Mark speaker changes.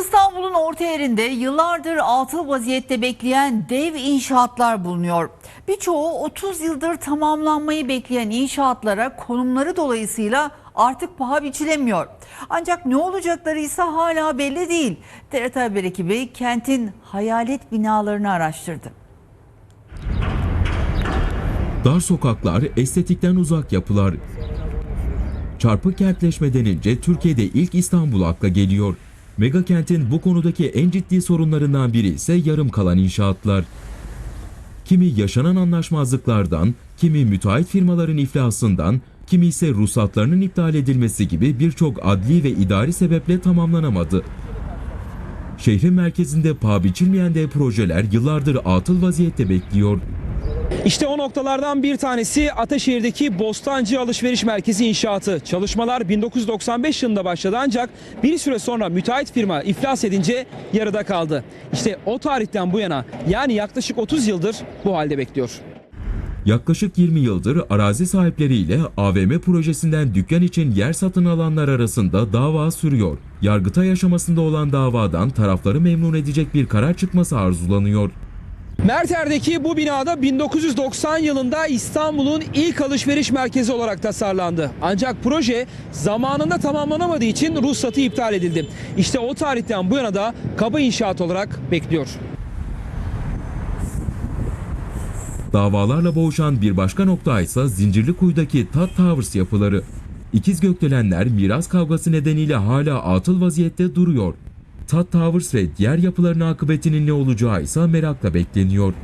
Speaker 1: İstanbul'un orta yerinde yıllardır atıl vaziyette bekleyen dev inşaatlar bulunuyor. Birçoğu 30 yıldır tamamlanmayı bekleyen inşaatlara konumları dolayısıyla artık paha biçilemiyor. Ancak ne olacakları ise hala belli değil. TRT Haber ekibi kentin hayalet binalarını araştırdı.
Speaker 2: Dar sokaklar, estetikten uzak yapılar. Çarpık kentleşme denince Türkiye'de ilk İstanbul akla geliyor. Mega kentin bu konudaki en ciddi sorunlarından biri ise yarım kalan inşaatlar. Kimi yaşanan anlaşmazlıklardan, kimi müteahhit firmaların iflasından, kimi ise ruhsatlarının iptal edilmesi gibi birçok adli ve idari sebeple tamamlanamadı. Şehrin merkezinde paha biçilmeyen de projeler yıllardır atıl vaziyette bekliyor.
Speaker 3: İşte o noktalardan bir tanesi Ataşehir'deki Bostancı Alışveriş Merkezi inşaatı. Çalışmalar 1995 yılında başladı ancak bir süre sonra müteahhit firma iflas edince yarıda kaldı. İşte o tarihten bu yana yani yaklaşık 30 yıldır bu halde bekliyor.
Speaker 2: Yaklaşık 20 yıldır arazi sahipleriyle AVM projesinden dükkan için yer satın alanlar arasında dava sürüyor. Yargıtay aşamasında olan davadan tarafları memnun edecek bir karar çıkması arzulanıyor.
Speaker 3: Merter'deki bu binada 1990 yılında İstanbul'un ilk alışveriş merkezi olarak tasarlandı. Ancak proje zamanında tamamlanamadığı için ruhsatı iptal edildi. İşte o tarihten bu yana da kaba inşaat olarak bekliyor.
Speaker 2: Davalarla boğuşan bir başka nokta ise Zincirlikuyu'daki Tat Towers yapıları. İkiz gökdelenler miras kavgası nedeniyle hala atıl vaziyette duruyor. Tat Towers ve diğer yapıların akıbetinin ne olacağı ise merakla bekleniyor.